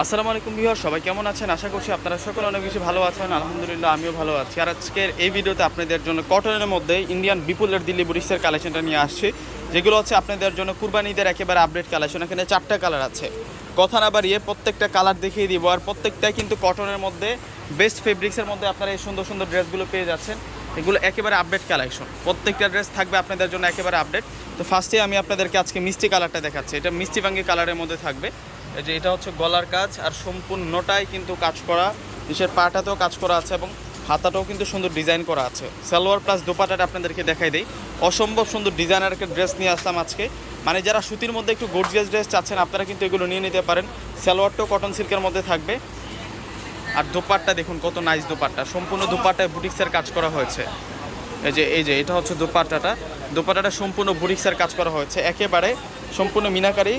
আসসালামু আলাইকুম বিহার সবাই কেমন আছেন? আশা করছি আপনারা সকলে অনেক বেশি ভালো আছেন, আলহামদুলিল্লাহ আমিও ভালো আছি। আর আজকের এই ভিডিওতে আপনাদের জন্য কটনের মধ্যে ইন্ডিয়ান বিপুলের দিল্লি বুটিক্সের কালেকশনটা নিয়ে আসছি। যেগুলো হচ্ছে আপনাদের জন্য কুরবানিদের একেবারে আপডেট কালেকশন এখানে চারটা কালার আছে। কথা না বাড়িয়ে প্রত্যেকটা কালার দেখিয়ে দিব, আর প্রত্যেকটাই কিন্তু কটনের মধ্যে বেস্ট ফেব্রিক্সের মধ্যে আপনারা এই সুন্দর সুন্দর ড্রেসগুলো পেয়ে যাচ্ছেন। এগুলো একেবারে আপডেট কালেকশন প্রত্যেকটা ড্রেস থাকবে আপনাদের জন্য একেবারে আপডেট তো ফার্স্টে আমি আপনাদেরকে আজকে মিষ্টি কালারটা দেখাচ্ছি। এটা মিষ্টি ভাঙ্গি কালারের মধ্যে থাকবে। এই যে এটা হচ্ছে গলার কাজ, আর সম্পূর্ণটাই কিন্তু কাজ করা। নিচের পাটাতেও কাজ করা আছে এবং হাতাটাও কিন্তু সুন্দর ডিজাইন করা আছে। সালোয়ার প্লাস দোপাটাটা আপনাদেরকে দেখাই দেই। অসম্ভব সুন্দর ডিজাইনার একটা ড্রেস নিয়ে আসলাম আজকে। মানে যারা সুতির মধ্যে একটু গর্জিয়াস ড্রেস চাচ্ছেন, আপনারা কিন্তু এগুলো নিয়ে নিতে পারেন। সালোয়ারটাও কটন সিল্কের মধ্যে থাকবে। আর দোপাট্টা দেখুন, কত নাইস দোপাট্টা। সম্পূর্ণ দোপাট্টায় বুটিক্সের কাজ করা হয়েছে। এই যে এই যে, এটা হচ্ছে দোপাট্টাটা দোপাট্টাটা সম্পূর্ণ বুটিক্সের কাজ করা হয়েছে। একেবারে সম্পূর্ণ মিনাকারি।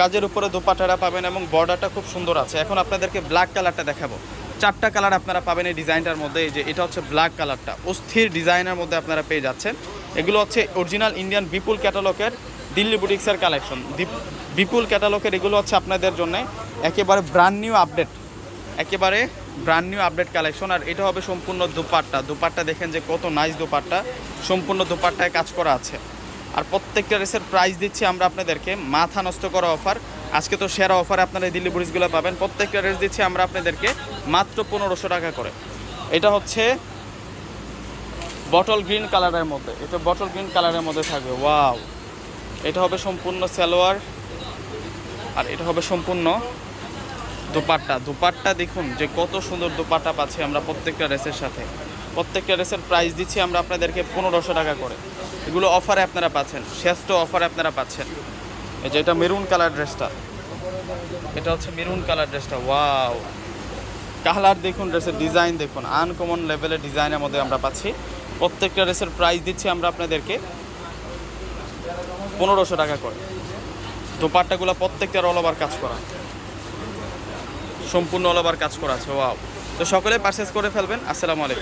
কাজের উপরে দোপাট্টাটা পাবেন এবং বর্ডারটা খুব সুন্দর আছে। এখন আপনাদেরকে ব্ল্যাক কালারটা দেখাবো। চারটা কালার আপনারা পাবেন এই ডিজাইনটার মধ্যে। এই যে, এটা হচ্ছে ব্ল্যাক কালারটা অস্থির ডিজাইনের মধ্যে আপনারা পেয়ে যাচ্ছেন। এগুলো হচ্ছে অরিজিনাল ইন্ডিয়ান বিপুল ক্যাটালগের দিল্লি বুটিক্সের কালেকশন বিপুল ক্যাটালগের এগুলো হচ্ছে আপনাদের জন্য একেবারে ব্র্যান্ড নিউ আপডেট একেবারে ব্র্যান্ড নিউ আপডেট কালেকশন আর এটা হবে সম্পূর্ণ দুপাট্টা। দুপাট্টা দেখেন যে কত নাইস দুপাট্টা। সম্পূর্ণ দুপাট্টায় কাজ করা আছে। আর প্রত্যেকটা রেসের প্রাইস দিচ্ছি আমরা আপনাদেরকে। মাথা নষ্ট করা অফার আজকে তো সেরা অফারে আপনারা দিল্লি বুড়িসগুলো পাবেন। প্রত্যেকটা রেস দিচ্ছি আমরা আপনাদেরকে মাত্র পনেরোশো টাকা করে। এটা হচ্ছে বটল গ্রিন কালারের মধ্যে। এটা বটল গ্রিন কালারের মধ্যে থাকবে। ওয়াও এটা হবে সম্পূর্ণ সালোয়ার। আর এটা হবে সম্পূর্ণ দোপাট্টা। দোপাট্টা দেখুন যে কত সুন্দর দোপাট্টা পাচ্ছি আমরা প্রত্যেকটা রেসের সাথে। প্রত্যেকটা ড্রেসের প্রাইস দিচ্ছি আমরা আপনাদেরকে পনেরোশো টাকা করে। এগুলো অফারে আপনারা পাচ্ছেন শ্রেষ্ঠ অফারে আপনারা পাচ্ছেন। এই যে এটা মেরুন কালার ড্রেসটা এটা হচ্ছে মেরুন কালার ড্রেসটা ওয়াও কালার দেখুন ড্রেসের ডিজাইন দেখুন আনকমন লেভেলের ডিজাইনের মধ্যে আমরা পাচ্ছি। প্রত্যেকটা ড্রেসের প্রাইস দিচ্ছি আমরা আপনাদেরকে পনেরোশো টাকা করে। দোপাট্টাগুলো প্রত্যেকটার অল ওভার কাজ করা। সম্পূর্ণ অল ওভার কাজ করা আছে ওয়াও তো সকলে পারচেস করে ফেলবেন, আসসালামু আলাইকুম।